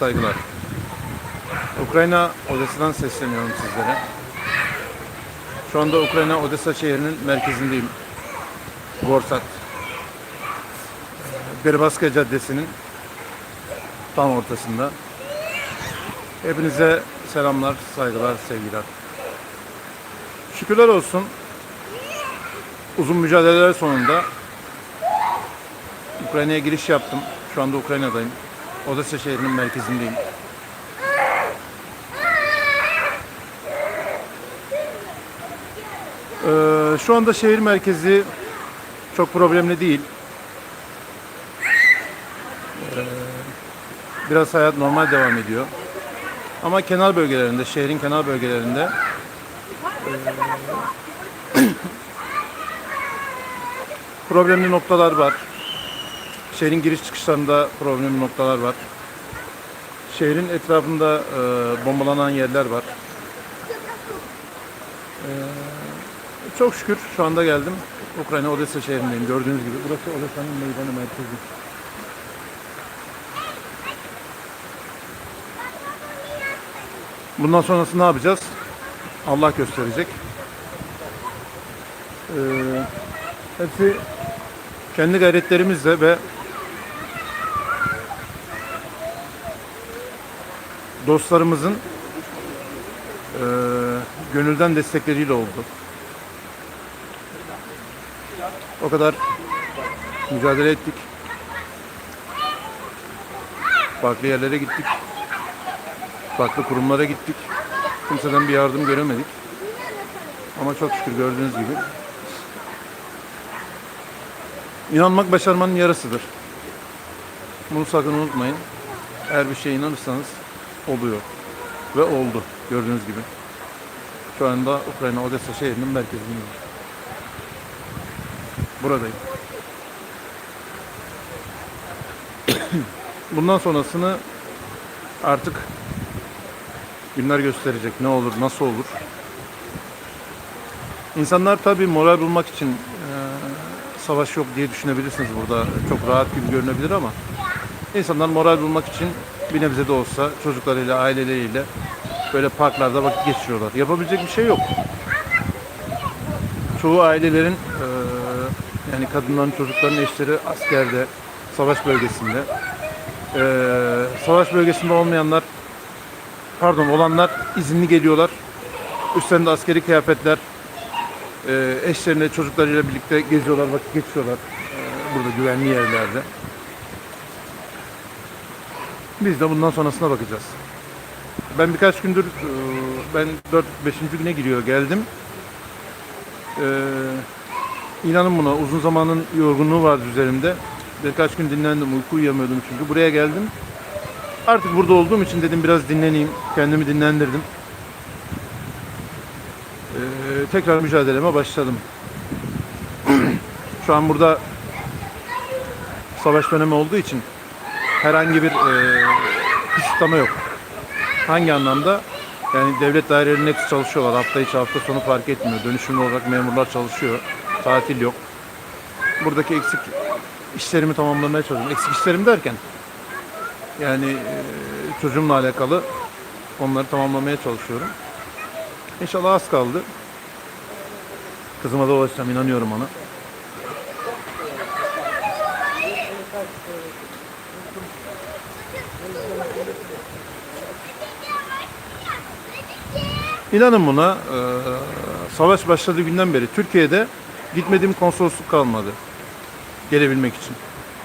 Saygılar. Ukrayna Odessa'dan sesleniyorum sizlere. Şu anda Ukrayna Odessa şehrinin merkezindeyim. Gorsat. Berbaska Caddesi'nin tam ortasında. Hepinize selamlar, saygılar, sevgiler. Şükürler olsun. Uzun mücadeleler sonunda Ukrayna'ya giriş yaptım. Şu anda Ukrayna'dayım. Odessa şehrinin merkezindeyim. Ee, şu anda şehir merkezi çok problemli değil. Ee, biraz hayat normal devam ediyor. Ama kenar bölgelerinde, şehrin kenar bölgelerinde ee, problemli noktalar var. Şehrin giriş çıkışlarında problemli noktalar var. Şehrin etrafında e, bombalanan yerler var. E, çok şükür şu anda geldim. Ukrayna Odessa şehrindeyim. Gördüğünüz gibi. Burası Odessa'nın meydanı merkezi. Bundan sonrası ne yapacağız? Allah gösterecek. E, hepsi kendi gayretlerimizle ve dostlarımızın eee, gönülden destekleriyle oldu. O kadar mücadele ettik. Farklı yerlere gittik. Farklı kurumlara gittik. Kimseden bir yardım göremedik. Ama çok şükür gördüğünüz gibi. İnanmak başarmanın yarısıdır. Bunu sakın unutmayın. Eğer bir şeye inanırsanız oluyor. Ve oldu gördüğünüz gibi. Şu anda Ukrayna Odessa şehrinin merkezindeyim. Buradayım. Bundan sonrasını artık günler gösterecek. Ne olur, nasıl olur. İnsanlar tabii moral bulmak için savaş yok diye düşünebilirsiniz burada. Çok rahat gibi görünebilir ama insanlar moral bulmak için bir nebze de olsa çocuklarıyla, aileleriyle böyle parklarda vakit geçiriyorlar. Yapabilecek bir şey yok. Çoğu ailelerin eee, yani kadınların, çocukların eşleri askerde, savaş bölgesinde. Eee, savaş bölgesinde olmayanlar, pardon olanlar izinli geliyorlar. Üstlerinde askeri kıyafetler, eee eşlerine, çocuklarıyla birlikte geziyorlar, vakit geçiriyorlar. eee, burada güvenli yerlerde. Biz de bundan sonrasına bakacağız. Ben birkaç gündür, eee, ben 4-5. güne giriyor geldim. Eee inanın buna uzun zamanın yorgunluğu vardı üzerimde. Birkaç gün dinlendim, uyku uyuyamıyordum çünkü. Buraya geldim. Artık burada olduğum için dedim biraz dinleneyim, kendimi dinlendirdim. Eee, tekrar mücadeleme başladım. Şu an burada savaş dönemi olduğu için herhangi bir eee kısıtlama yok. Hangi anlamda? Yani devlet dairelerinin hepsi çalışıyorlar. Hafta içi hafta sonu fark etmiyor. Dönüşümlü olarak memurlar çalışıyor. Tatil yok. Buradaki eksik işlerimi tamamlamaya çalışıyorum. Eksik işlerim derken yani eee, çocuğumla alakalı onları tamamlamaya çalışıyorum. İnşallah az kaldı. Kızıma da ulaşacağım inanıyorum ona. İnanın buna eee, savaş başladığı günden beri Türkiye'de gitmediğim konsolosluk kalmadı. Gelebilmek için.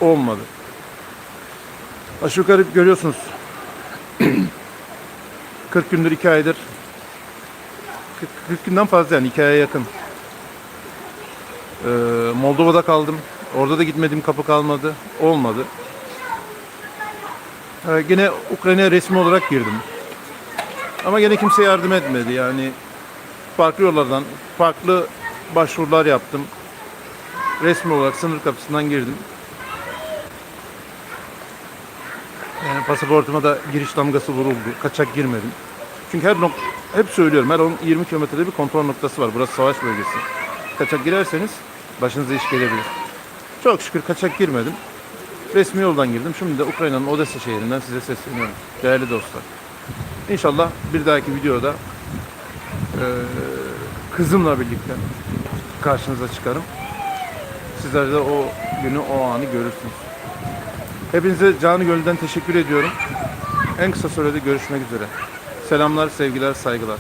Olmadı. Aşağı yukarı görüyorsunuz. 40 gündür 2 aydır 40, 40 günden fazla yani 2 aya yakın. Eee, Moldova'da kaldım. Orada da gitmediğim kapı kalmadı. Olmadı. Ee, gene Ukrayna'ya resmi olarak girdim. Ama gene kimse yardım etmedi. Yani farklı yollardan, farklı başvurular yaptım. Resmi olarak sınır kapısından girdim. Yani pasaportuma da giriş damgası vuruldu. Kaçak girmedim. Çünkü her nok hep söylüyorum her 10-20 kilometrede bir kontrol noktası var. Burası savaş bölgesi. Kaçak girerseniz başınıza iş gelebilir. Çok şükür kaçak girmedim. Resmi yoldan girdim. Şimdi de Ukrayna'nın Odessa şehrinden size sesleniyorum. Değerli dostlar. İnşallah bir dahaki videoda eee, kızımla birlikte karşınıza çıkarım. Sizler de o günü, o anı görürsünüz. Hepinize canı gönülden teşekkür ediyorum. En kısa sürede görüşmek üzere. Selamlar, sevgiler, saygılar.